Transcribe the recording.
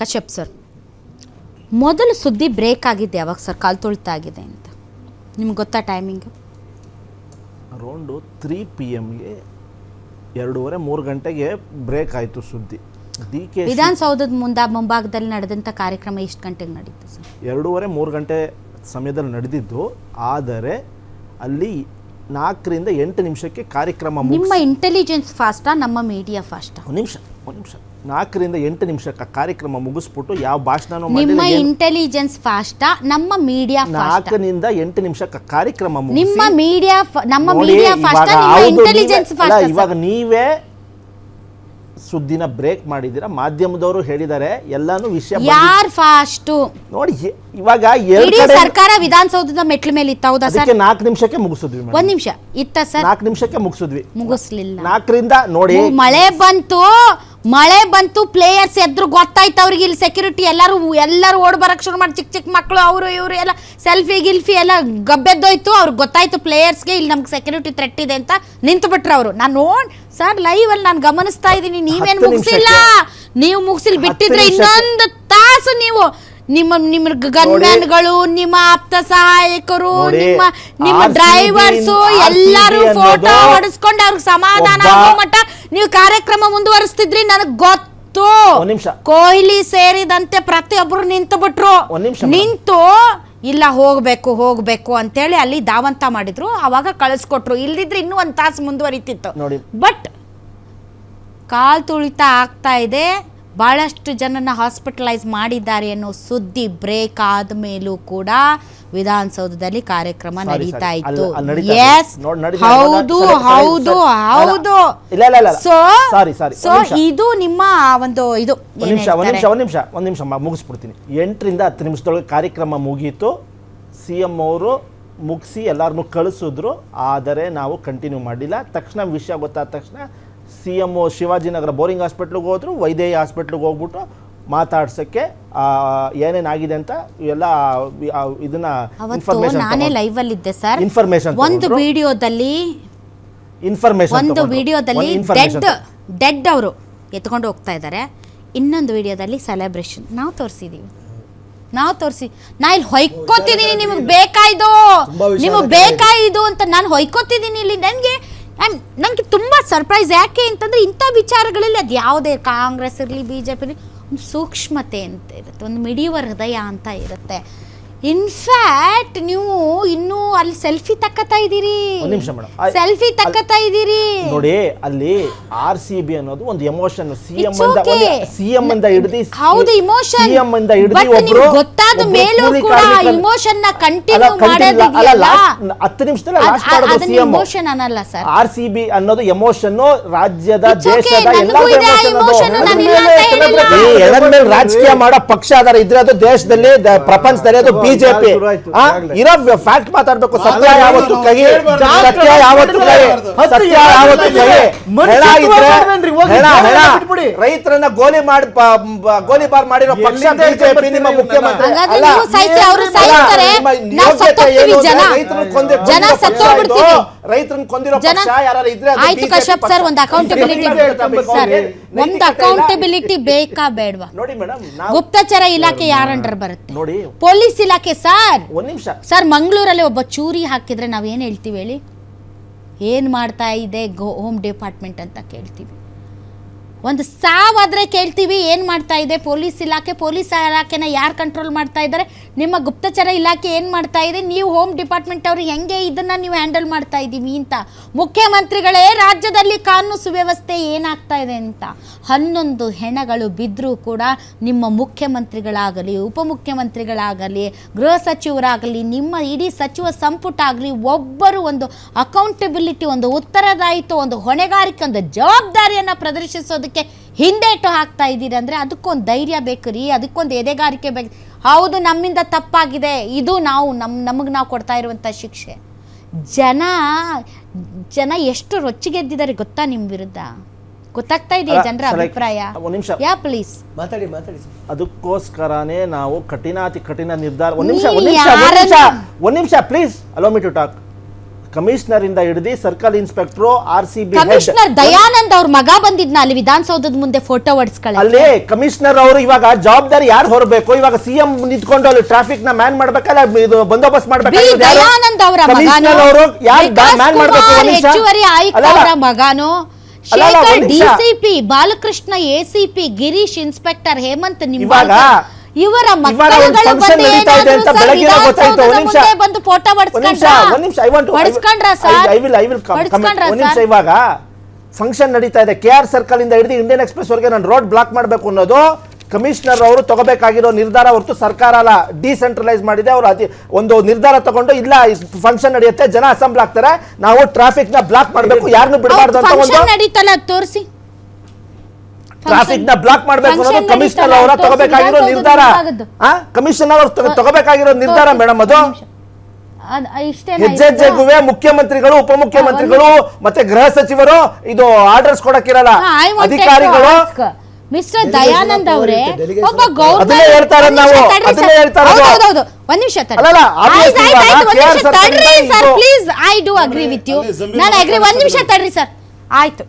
Kashyap sir ಮೊದಲು ಸುದ್ದಿ break ಆಗಿದೆ ಯಾವಾಗ ಸರ್ ಕಾಲು ತೊಳ್ತಾ ಆಗಿದೆ ಅಂತ. ನಿಮ್ಗೆ ಗೊತ್ತಾ ಟೈಮಿಂಗ್ ಅರೌಂಡು ತ್ರೀ ಪಿ ಎಮ್ಗೆ ಎರಡೂವರೆ ಮೂರು ಗಂಟೆಗೆ ಬ್ರೇಕ್ ಆಯಿತು ಸುದ್ದಿ. ಡಿ ಕೆ ವಿಧಾನಸೌಧದ ಮುಂದ ಮುಂಭಾಗದಲ್ಲಿ ನಡೆದಂಥ ಕಾರ್ಯಕ್ರಮ ಎಷ್ಟು ಗಂಟೆಗೆ ನಡೀತು ಸರ್? ಎರಡೂವರೆ ಮೂರು ಗಂಟೆ ಸಮಯದಲ್ಲಿ ನಡೆದಿದ್ದು ಆದರೆ ಅಲ್ಲಿ ನಾಲ್ಕರಿಂದ ಎಂಟು ನಿಮಿಷಕ್ಕೆ ಕಾರ್ಯಕ್ರಮ ಮುಗಿಸಿ ನಿಮ್ಮ ಇಂಟೆಲಿಜೆನ್ಸ್ ಫಾಸ್ಟಾ ನಮ್ಮ ಮೀಡಿಯಾ ಫಾಸ್ಟಾ ಒಂದು ನಿಮಿಷ. ನಿಮಿಷ. ನಾಲ್ಕರಿಂದ ಎಂಟು ನಿಮಿಷಕ್ಕೆ ಕಾರ್ಯಕ್ರಮ ಮುಗಿಸ್ಬಿಟ್ಟು ಯಾವ ಭಾಷಣನೂ ನಿಮ್ಮ ಮಾಡಿಲ್ಲ ಏನ್- ಇಂಟೆಲಿಜೆನ್ಸ್ ಫಾಸ್ಟಾ ನಮ್ಮ ಮೀಡಿಯಾ ಫಾಸ್ಟಾ ನಾಲ್ಕರಿಂದ ಎಂಟು ನಿಮಿಷಕ್ಕೆ ಕಾರ್ಯಕ್ರಮ ಮುಗಿಸಿ. ನಿಮ್ಮ ಮೀಡಿಯಾ ನಮ್ಮ ನೋಡಿ, ಮೀಡಿಯಾ ಫಾಸ್ಟಾ ಇವಾಗ ನಿಮ್ಮ ಹೌದು, ಇಂಟೆಲಿಜೆನ್ಸ್ ಅಲ್ಲ, ಫಾಸ್ಟಾ ಇವಾಗ ನೀವೇ ಸುದ್ದಿನ ಬ್ರೇಕ್ ಮಾಡಿದ್ದೀರಾ? ಮಾಧ್ಯಮದವರು ಹೇಳಿದ್ದಾರೆ ಎಲ್ಲಾನು ವಿಷಯ ಬಂದಿದೆ. ಯಾರ್ ಫಾಸ್ಟ್ ನೋಡಿ ಎ- ಇವಾಗ ಎರಡು ಇಡೀ ಕಡೆ ಸರ್ಕಾರ ವಿಧಾನಸೌಧದ ಮೆಟ್ಲ ಮೇಲೆ ಇತ್ತ ಹೌದಾ ಸರ್ ಅದಕ್ಕೆ ನಾಲ್ಕು ನಿಮಿಷಕ್ಕೆ ಮುಗಿಸಿದ್ವಿ ಮೇಡಮ್. ಒಂದ್ ನಿಮಿಷ. ಇತ್ತ ಸರ್ ನಾಲ್ಕು ನಿಮಿಷಕ್ಕೆ ಮುಗಿಸಿದ್ವಿ. ಮುಗಿಸ್ಲಿಲ್ಲ. ನಾಲ್ಕರಿಂದ ನೋಡಿ ಮು- ಮಳೆ ಬಂತು. ಮಳೆ ಬಂತು ಪ್ಲೇಯರ್ಸ್ ಎದ್ರು ಗೊತ್ತಾಯ್ತು ಅವ್ರಿಗೆ. ಇಲ್ಲಿ ಸೆಕ್ಯೂರಿಟಿ ಎಲ್ಲರೂ ಎಲ್ಲರೂ ಓಡ್ ಬರಕ್ ಶುರು ಮಾಡಿ. ಚಿಕ್ಕ ಚಿಕ್ಕ ಮಕ್ಕಳು ಅವರು ಇವರು ಎಲ್ಲ ಸೆಲ್ಫಿ ಗಿಲ್ಫಿ ಎಲ್ಲ ಗಬ್ಬೆದ್ದೋಯ್ತು. ಅವ್ರಿಗೆ ಗೊತ್ತಾಯ್ತು ಪ್ಲೇಯರ್ಸ್ಗೆ ಇಲ್ಲಿ ನಮ್ಗೆ ಸೆಕ್ಯೂರಿಟಿ ಥ್ರೆಟ್ ಇದೆ ಅಂತ ನಿಂತು ಬಿಟ್ರು ಅವರು. ನಾನು ನೋಡ್ ಸರ್ ಲೈವ್ ಅಲ್ಲಿ ನಾನು ಗಮನಿಸ್ತಾ ಇದ್ದೀನಿ. ನೀವೇನು ಮುಗಿಸಿಲ್ಲ? ನೀವು ಮುಗಿಸಿಲ್ ಬಿಟ್ಟಿದ್ರೆ ಇನ್ನೊಂದು ತಾಸು ನೀವು. ನಿಮ್ಮ ನಿಮ್ಮ ಗನ್ಮ್ಯಾನ್ಗಳು ನಿಮ್ಮ ಆಪ್ತ ಸಹಾಯಕರು ನಿಮ್ಮ ನಿಮ್ಮ ಡ್ರೈವರ್ಸು ಎಲ್ಲರೂ ಫೋಟೋ ಹೊಡಿಸ್ಕೊಂಡು ಹೊಡೆಸ್ಕೊಂಡು ಅವ್ರಿಗೆ ಸಮಾಧಾನ ಆಗೋ ಮಟ್ಟ ನೀವು ಕಾರ್ಯಕ್ರಮ ಮುಂದುವರಿಸ್ತಿದ್ರಿ ನನಗೆ ಗೊತ್ತು. ನಿಮಿಷ. ಕೊಹ್ಲಿ ಸೇರಿದಂತೆ ಪ್ರತಿಯೊಬ್ರು ನಿಂತು ಬಿಟ್ರು ನಿಮಿಷ ನಿಂತು ಇಲ್ಲ ಹೋಗ್ಬೇಕು ಹೋಗ್ಬೇಕು ಅಂತೇಳಿ ಅಲ್ಲಿ ದಾವಂತ ಮಾಡಿದ್ರು. ಅವಾಗ ಕಳಿಸ್ಕೊಟ್ರು. ಇಲ್ದಿದ್ರೆ ಇನ್ನೂ ಒಂದು ತಾಸು ಮುಂದುವರಿತಿತ್ತು. ನೋಡಿ. ಬಟ್ ಕಾಲ್ ತುಳಿತ ಆಗ್ತಾ ಇದೆ. ಬಹಳಷ್ಟು ಜನನ ಹಾಸ್ಪಿಟಲೈಸ್ ಮಾಡಿದ್ದಾರೆ ಅನ್ನೋ ಸುದ್ದಿ ಬ್ರೇಕ್ ಆದ ಮೇಲೂ ಕೂಡ ವಿಧಾನಸೌಧದಲ್ಲಿ ಕಾರ್ಯಕ್ರಮ ನಡೀತಾ ಇತ್ತು. ಎಸ್. ಹೌದು ಹೌದು ಹೌದು. ಸೊ ಇದು ನಿಮ್ಮ ಒಂದು ಇದು ಒಂದು ನಿಮಿಷ ಒಂದು ನಿಮಿಷ? ಒಂದು ನಿಮಿಷ ಒಂದು ನಿಮಿಷ ಮುಗಿಸ್ಬಿಡ್ತೀನಿ. ಎಂಟರಿಂದ ಹತ್ತು ನಿಮಿಷದೊಳಗೆ ಕಾರ್ಯಕ್ರಮ ಮುಗೀತು. ಸಿ ಎಂ ಅವರು ಮುಗಿಸಿ ಎಲ್ಲರನ್ನೂ ಕಳಿಸಿದ್ರು. ಆದರೆ ನಾವು ಕಂಟಿನ್ಯೂ ಮಾಡಿಲ್ಲ. ತಕ್ಷಣ ವಿಷಯ ಗೊತ್ತಾದ ತಕ್ಷಣ ಸಿ ಎಂ ಶಿವಾಜಿನಗರ ಬೋರಿಂಗ್ ಹಾಸ್ಪಿಟ್ಲಿಗೆ ಹೋದ್ರು ವೈದೇಹಿ ಹಾಸ್ಪಿಟ್ಲಿಗೆ ಹೋಗ್ಬಿಟ್ಟು ಮಾತಾಡ್ಸೋಕ್ಕೆ ಏನೇನಾಗಿದೆ ಅಂತ ಎಲ್ಲ ಇದನ್ನ ಇನ್ಫಾರ್ಮೇಶನ್ ನಾನೇ ಲೈವ್ ಅಲ್ಲಿ ಇದ್ದೆ ಸರ್ ಇನ್ಫಾರ್ಮೇಶನ್ ಒಂದು ವಿಡಿಯೋದಲ್ಲಿ ಇನ್ಫಾರ್ಮೇಶನ್ ಒಂದು ವಿಡಿಯೋದಲ್ಲಿ ಡೆಡ್ ಡೆಡ್ ಅವರು ಎತ್ಕೊಂಡು ಹೋಗ್ತಾ ಇದ್ದಾರೆ ಇನ್ನೊಂದು ವಿಡಿಯೋದಲ್ಲಿ ಸೆಲೆಬ್ರೇಷನ್ ನಾವು ತೋರಿಸಿದೀವಿ. ನಾವು ತೋರಿಸಿ ನಾ ಇಲ್ಲಿ ಹೊಯ್ಕೋತಿದ್ದೀನಿ ನಿಮಗೆ ಬೇಕಾಯ್ದು. ನಿಮಗೆ ಬೇಕಾಯ್ದು ಅಂತ ನಾನು ಹೊಯ್ಕೋತಿದ್ದೀನಿ ಇಲ್ಲಿ. ನನಗೆ ನನಗೆ ತುಂಬ ಸರ್ಪ್ರೈಸ್ ಯಾಕೆ ಅಂತಂದರೆ ಇಂಥ ವಿಚಾರಗಳಲ್ಲಿ ಅದು ಯಾವುದೇ ಕಾಂಗ್ರೆಸ್ ಇರಲಿ ಬಿ ಜೆ ಪಿ ಇರಲಿ, ಒಂದು ಸೂಕ್ಷ್ಮತೆ ಅಂತ ಇರುತ್ತೆ, ಒಂದು ಮಿಡಿಯುವ ಹೃದಯ ಅಂತ ಇರುತ್ತೆ. ಇನ್ಫ್ಯಾಕ್ಟ್ ನೀವು ಇನ್ನೂ ಅಲ್ಲಿ ಸೆಲ್ಫಿ ತಕ್ಕತಾ ಇದ್ದೀರಿ ಒಂದು ನಿಮಿಷ ಮೇಡಮ್. ಸೆಲ್ಫಿ ತಕ್ಕತಾ ಇದ್ದೀರಿ ನೋಡಿ ಅಲ್ಲಿ ಆರ್ ಸಿ ಬಿ ಅನ್ನೋದು ಒಂದು ಎಮೋಷನ್ ಸಿಎಂ It's ಅಂದ okay. ಸಿಎಂ ಇಂದ ಹಿಡಿದು ಹೌದು ಇಮೋಷನ್ ಸಿಎಂ ಇಂದ ಹಿಡಿದು ಬಟ್ ಒಬ್ರು ನಿಮ್ಗೆ ಗೊತ್ತಾದ ಒಬ್ರು ಮೇಲೂ ಕೂಲಿ ಕೂಡ ಕಾರ್ಮಿಕರು- ಇಮೋಷನ್ನ ಅಲ್ಲ, ಕಂಟಿನ್ಯೂ continue. ಅಲ್ಲ, ಮಾಡೋದಿದೆಯಲ್ಲ last- ಹತ್ತು ನಿಮಿಷದಲ್ಲಿ ಲಾಸ್ಟ್ ಮಾಡೋದು ಅದನ್ನ ಸಿಎಂ ಇಮೋಷನ್ ಅನ್ನಲ್ಲ ಸರ್ ಆರ್ ಸಿ ಬಿ ಅನ್ನೋದು ಎಮೋಷನ್ ರಾಜ್ಯದ It's okay, ದೇಶದ ನನಗೂ ಎಲ್ಲ ಇದೆ ಆ emotion, ನಾನು ಇಲ್ಲ ಅಂತ ಹೇಳಿಲ್ಲ. ಈ ಮೇಲೆ ರಾಜಕೀಯ ಮಾಡೋ ಪಕ್ಷ ಅದಾರ ಇದ್ರೆ ಅದು ದೇಶದಲ್ಲಿ ದ- ಪ್ರಪಂಚದಲ್ಲಿ ಅದು ಬಿಜೆಪಿ. ಇರೋ ಫ್ಯಾಕ್ಟ್ ಮಾತಾಡ್ಬೇಕು ಸತ್ಯ ಯಾವತ್ತು ಕಹಿ ಕೈ ಸತ್ಯ ಯಾವತ್ತು ಕೈ ಸತ್ಯ ಯಾವತ್ತು ಯಾವತ್ತು ಕೈ ಮನುಷ್ಯತ್ವ ಹೆಣ ಇದ್ರೆ ಹೋಗಿ ಹೆಣ ಹೆಣ ರೈತರನ್ನ ಗೋಲಿ ಮಾಡಿ ಗೋಲಿ ಬಾರ್ ಗೋಲಿಬಾರ್ ಮಾಡಿರೋ ಪಕ್ಷ ಬಿಜೆಪಿ ನಿಮ್ಮ ಮುಖ್ಯಮಂತ್ರಿ. ಅಲ್ಲ. ನಿಮ್ಮ ಯೋಗ್ಯತೆ ಏನು? ಕೊಂದಿ- ರೈತರನ್ನ ಕೊಂದಿರೋ ಪಕ್ಷ ಯಾರು ಇದ್ರೆ ಅದು ಆಯ್ತು BJP ಕಶ್ಯಪ್ ಪಕ್ಷ. ಸರ್ ಒಂದು ಅಕೌಂಟಬಿಲಿಟಿ ನೈತಿಕತೆ ಹೇಳ್ತಾ ಬೇಕು. ಸರ್. ಒಂದು ಇಲ್ಲ. ಅಕೌಂಟಬಿಲಿಟಿ ಬೇಕಾ ಬೇಡವಾ? ನೋಡಿ ಮೇಡಮ್ ನಾವು ಗುಪ್ತಚರ ಇಲಾಖೆ ಯಾರ ಅಂಡರ್ ಬರುತ್ತೆ? ನೋಡಿ. ಪೊಲೀಸ್ ಇಲಾಖೆ ಸರ್. ಒಂದ್ ನಿಮಿಷ. ಸರ್ ಮಂಗಳೂರಲ್ಲಿ ಒಬ್ಬ ಚೂರಿ ಹಾಕಿದ್ರೆ ನಾವೇನು ಏನು ಹೇಳ್ತೀವಿ ಹೇಳಿ? ಏನು ಮಾಡ್ತಾ ಇದೆ ಗೋ ಹೋಮ್ ಡಿಪಾರ್ಟ್ಮೆಂಟ್ ಅಂತ ಕೇಳ್ತೀವಿ. ಒಂದು ಸಾವಾದರೆ ಕೇಳ್ತೀವಿ, ಏನು ಮಾಡ್ತಾ ಇದೆ? ಪೊಲೀಸ್ ಇಲಾಖೆ, ಪೊಲೀಸ್ ಇಲಾಖೆನ ಯಾರು ಕಂಟ್ರೋಲ್ ಮಾಡ್ತಾ ಇದ್ದಾರೆ ನಿಮ್ಮ ಗುಪ್ತಚರ ಇಲಾಖೆ ಏನು ಮಾಡ್ತಾ ಇದೆ? ನೀವು ಹೋಮ್ ಡಿಪಾರ್ಟ್ಮೆಂಟ್ ಅವರು ಹೆಂಗೆ ಇದನ್ನು ನೀವು ಹ್ಯಾಂಡಲ್ ಮಾಡ್ತಾ ಇದ್ದೀವಿ ಅಂತ. ಮುಖ್ಯಮಂತ್ರಿಗಳೇ, ರಾಜ್ಯದಲ್ಲಿ ಕಾನೂನು ಸುವ್ಯವಸ್ಥೆ ಏನಾಗ್ತಾ ಇದೆ ಅಂತ. ಹನ್ನೊಂದು ಹೆಣಗಳು ಬಿದ್ದರೂ ಕೂಡ ನಿಮ್ಮ ಮುಖ್ಯಮಂತ್ರಿಗಳಾಗಲಿ, ಉಪಮುಖ್ಯಮಂತ್ರಿಗಳಾಗಲಿ, ಗೃಹ ಸಚಿವರಾಗಲಿ, ನಿಮ್ಮ ಇಡೀ ಸಚಿವ ಸಂಪುಟ ಆಗಲಿ, ಒಬ್ಬರು ಒಂದು ಅಕೌಂಟಬಿಲಿಟಿ ಒಂದು ಉತ್ತರದಾಯಿತ್ವ, ಒಂದು ಹೊಣೆಗಾರಿಕೆ, ಒಂದು ಜವಾಬ್ದಾರಿಯನ್ನು ಪ್ರದರ್ಶಿಸೋದಕ್ಕೆ ಹಿಂದೇಟು ಹಾಕ್ತಾ ಇದ್ದೀರಿ ಅಂದರೆ ಅದಕ್ಕೊಂದು ಧೈರ್ಯ ಬೇಕು ರೀ ಅದಕ್ಕೊಂದು ಎದೆಗಾರಿಕೆ ಬೇಕು. ಹೌದು ನಮ್ಮಿಂದ ತಪ್ಪಾಗಿದೆ. ಇದು ನಾವು ನಮ್ಮ ನಮಗೆ ನಾವು ಕೊಡ್ತಾ ಇರುವಂಥ ಶಿಕ್ಷೆ. ಜನ ಜನ ಎಷ್ಟು ರೊಚ್ಚಿಗೆದ್ದಿದ್ದಾರೆ ಗೊತ್ತಾ ನಿಮ್ಮ ವಿರುದ್ಧ? ಗೊತ್ತಾಗ್ತಾ ಇದೆಯಾ ಜನರ ಅಭಿಪ್ರಾಯ? ಒಂದ್ ನಿಮಿಷ. ಯಾ ಪ್ಲೀಸ್ ಮಾತಾಡಿ ಮಾತಾಡಿ. ಅದಕ್ಕೋಸ್ಕರನೇ ನಾವು ಕಠಿಣಾತಿ ಕಠಿಣ ನಿರ್ಧಾರ ಒಂದ್ ನಿಮಿಷ ಒಂದ್ ನಿಮಿಷ ಒಂದ್ ನಿಮಿಷ ಒಂದ್ ನಿಮಿಷ please allow me to talk commissioner ಇಂದ ಹಿಡಿದು circle inspector R C B commissioner Dayanand ಅವ್ರ ಮಗ ಬಂದಿದ್ನ ಅಲ್ಲಿ ವಿಧಾನಸೌಧದ ಮುಂದೆ ಫೋಟೋ ಹೊಡ್ಸ್ಕೊಳ್ಳಿ ಅಲ್ಲಿ ಕಮಿಷನರ್ ಅವರು ಇವಾಗ ಜವಾಬ್ದಾರಿ ಯಾರು ಹೊರಬೇಕು? ಇವಾಗ ಸಿಎಂ ನಿಂತ್ಕೊಂಡು ಅಲ್ಲಿ ಟ್ರಾಫಿಕ್ನ ಮ್ಯಾನ್ ಮಾಡ್ಬೇಕಲ್ಲ ಇದು ಬಂದೋಬಸ್ತ್ ಮಾಡ್ಬೇಕು? ದಯಾನಂದ್ ಅವರ ಕಮಿಷನರ್ ಅವರು ಯಾರು ಮ್ಯಾನ್ ಮಾಡ್ಬೇಕು? ಹೆಚ್ಚುವರಿ ಆಯುಕ್ತ ಅವರ ಮಗನೋ? Shekhar. DCP Balakrishna ACP Girish inspector Hemanth ನಿಮ್ಮ ಇವರ ಬಂದು ನಡೀತಾ ಇದೆ ಅಂತ ಸರ್ ಗೊತ್ತಾಯ್ತು. ವಿಧಾನಸೌಧದ ನಿಮಿಷ. ಬಂದು ಫೋಟೋ ಒಂದ್ ನಿಮಿಷ ನಿಮಿಷ I want ಹೊಡ್ಸ್ಕೊಂಡ್ರಾ sir I will I will ಹೊಡ್ಸ್ಕೊಂಡ್ರಾ ಒಂದ್ ನಿಮಿಷ ಇವಾಗ ಫಂಕ್ಷನ್ ನಡೀತಾ ಇದೆ. ಕೆ ಆರ್ ಸರ್ಕಲ್ ಇಂದ ಹಿಡಿದು ಇಂಡಿಯನ್ ಎಕ್ಸ್ಪ್ರೆಸ್ ವರೆಗೆ ನಾನು ರೋಡ್ ಬ್ಲಾಕ್ ಮಾಡಬೇಕು ಅನ್ನೋದು ಕಮಿಷನರ್ ಅವರು ತಗೋಬೇಕಾಗಿರೋ ನಿರ್ಧಾರ ಹೊರತು ಸರ್ಕಾರ ಅಲ್ಲ ಡಿಸೆಂಟ್ರಲೈಸ್ ಮಾಡಿದೆ. ಅವರು ಅತಿ ಒಂದು ನಿರ್ಧಾರ ತಗೊಂಡು ಇಲ್ಲ ಫಂಕ್ಷನ್ ನಡೆಯುತ್ತೆ ಜನ ಅಸೆಂಬ್ಲಿ ಆಗ್ತಾರೆ. ನಾವು ಟ್ರಾಫಿಕ್ನ ಬ್ಲಾಕ್ ಮಾಡಬೇಕು. ಯಾರನ್ನು ಬಿಡಬಾರ್ದು ಅಂತ ಒಂದು ತೋರಿಸಿ. ಟ್ರಾಫಿಕ್ನ ಬ್ಲಾಕ್ ಮಾಡಬೇಕು ಅನ್ನೋದು ಕಮಿಷನರ್ ಅವರ ತಗೋಬೇಕಾಗಿರೋ ನಿರ್ಧಾರ. ಕಮಿಷನರ್ ಅವರು ತಗೋಬೇಕಾಗಿರೋ ನಿರ್ಧಾರ ಮೇಡಮ್ ಅದು? ಇಷ್ಟೇನಾ ಹೆಜ್ಜೆ ಹೆಜ್ಜೆಗುವೆ ಮುಖ್ಯಮಂತ್ರಿಗಳು ಉಪಮುಖ್ಯಮಂತ್ರಿಗಳು ಮತ್ತೆ ಗೃಹ ಸಚಿವರು ಇದು ಆರ್ಡರ್ಸ್ ಕೊಡಕ್ಕಿರಲ್ಲ. ಅಧಿಕಾರಿಗಳು ಮಿಸ್ಟರ್ ದಯಾನಂದ್ ಅವರೇ ಒಬ್ಬ. ಗೌರ್ಮೆಂಟ್ ನಾವು, ಅದನ್ನೇ ಒಂದ್ ನಿಮಿಷ ತಡ್ರಿ. Sir. Please I do agree with you ನಾನು ಅಗ್ರಿ ಒಂದ್ ನಿಮಿಷ ತಡ್ರಿ ಸರ್. ಆಯ್ತು.